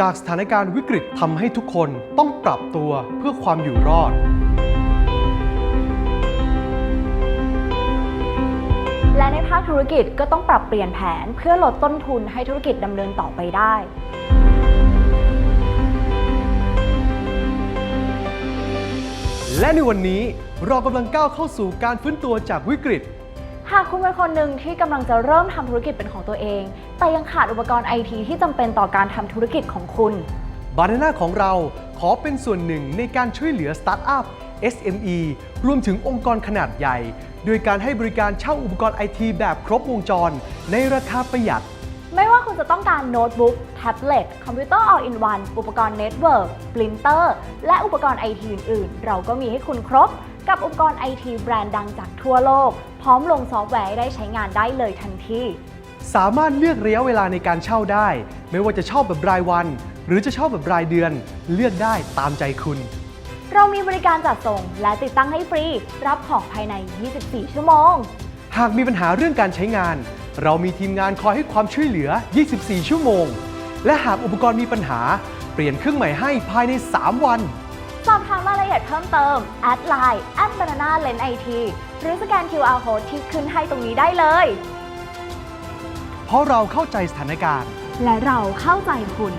จากสถานการณ์วิกฤตทำให้ทุกคนต้องปรับตัวเพื่อความอยู่รอด และในภาคธุรกิจก็ต้องปรับเปลี่ยนแผนเพื่อลดต้นทุนให้ธุรกิจดำเนินต่อไปได้ และในวันนี้เรากำลังก้าวเข้าสู่การฟื้นตัวจากวิกฤต หากคุณเป็นคนหนึ่งที่กำลังจะเริ่มทำธุรกิจเป็นของตัวเอง แต่ยังขาดอุปกรณ์ไอทีที่จำเป็นต่อการทำธุรกิจของคุณ บานาน่าของเราขอเป็นส่วนหนึ่งในการช่วยเหลือสตาร์ทอัพ SME รวมถึงองค์กรขนาดใหญ่ โดยการให้บริการเช่าอุปกรณ์ไอทีแบบครบวงจร ในราคาประหยัด ไม่ว่าคุณจะต้องการโน้ตบุ๊ก แท็บเล็ต คอมพิวเตอร์ all in one อุปกรณ์เน็ตเวิร์กปรินเตอร์ และอุปกรณ์ไอทีอื่น ๆ เราก็มีให้คุณครบ กับอุปกรณ์ไอทีแบรนด์ดังจากทั่วโลก พร้อมลงซอฟต์แวร์ให้ได้ใช้งานได้เลยทันที สามารถเลือกระยะเวลาในการเช่าได้ ไม่ว่าจะเช่าแบบรายวัน หรือจะเช่าแบบรายเดือน เลือกได้ตามใจคุณ เรามีบริการจัดส่งและติดตั้งให้ฟรี รับของภายใน 24 ชั่วโมง หากมีปัญหาเรื่องการใช้งาน เรามีทีมงานคอยให้ความช่วยเหลือ 24 ชั่วโมง และหากอุปกรณ์มีปัญหา เปลี่ยนเครื่องใหม่ให้ภายใน 3 วัน สอบถามรายละเอียดเพิ่มเติมแอดไลน์แอดบานาน่าเลนไอทีหรือสแกน QR code ที่ขึ้นให้ตรงนี้ได้เลย เพราะเราเข้าใจสถานการณ์ และเราเข้าใจคุณ